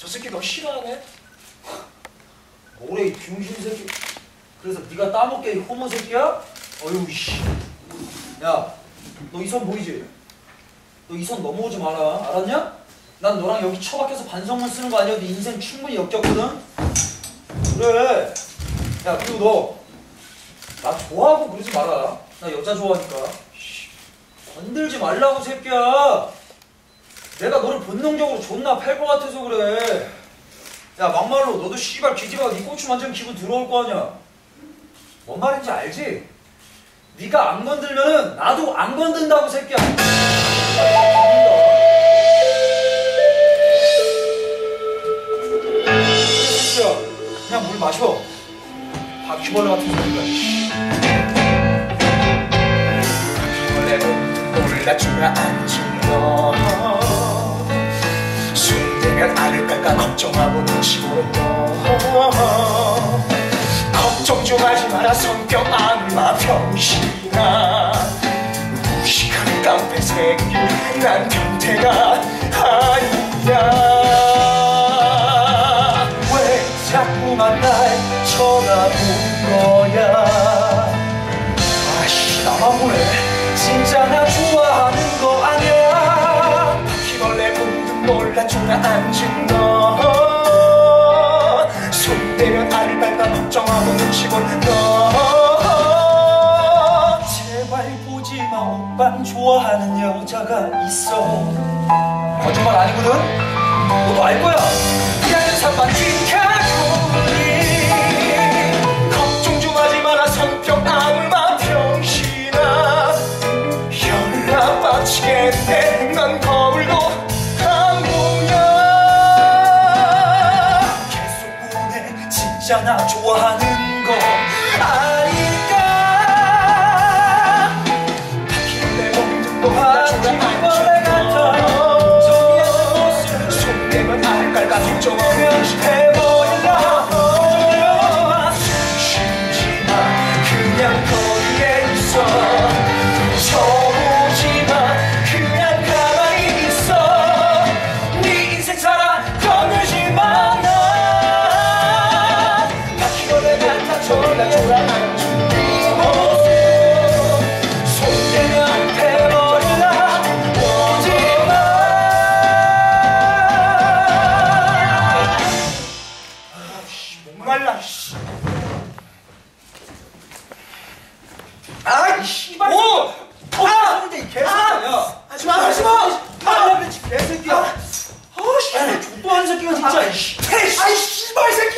저 새끼 너 싫어하네? 뭐래 이 병신 새끼. 그래서 네가 따먹게 이 호모 새끼야? 어휴 씨. 야, 너 이 선 보이지? 너 이 선 넘어오지 마라. 알았냐? 난 너랑 여기 처박혀서 반성문 쓰는 거 아니야? 네 인생 충분히 역겹거든. 그래. 야 그리고 너 나 좋아하고 그러지 마라. 나 여자 좋아하니까. 씨, 건들지 말라고 새끼야. 내가 너를 본능적으로 존나 팔 것 같아서 그래. 야 막말로 너도 씨발 기집애가 네 고추 만지면 기분 들어올 거 아니야. 뭔 말인지 알지? 네가 안 건들면은 나도 안 건든다고 새끼야. 새끼야, 그냥 물 마셔. 바퀴벌레 같은 소리가. 원래는 몰라 주가앉 알을 깔까 걱정하고 눈치 보는 너 걱정 좀 하지 마라 성격 악마 병신아. 무식한 깡패 새끼 난 변태가 아니야. 왜 자꾸만 날 쳐다본 거야? 아씨 나만 보네. 진짜 나 문득 몰라 주가앉은 너 손 대면 알을 밟아 걱정하고 눈치 보는 너 제발 보지마 오빤 좋아하는 여자가 있어 거짓말 아니거든? 너도 알 거야. 그냥 산만 지켜 나 좋아하는 거. 아 오지마 목말라 씨. 아이 씨발. 오! 아! 근데 이 개새끼야. 하지 마 하지 마 아, 미친 개새끼야. 아, 씨, 족도한 새끼가 진짜. 이 씨. 아이 씨발 새끼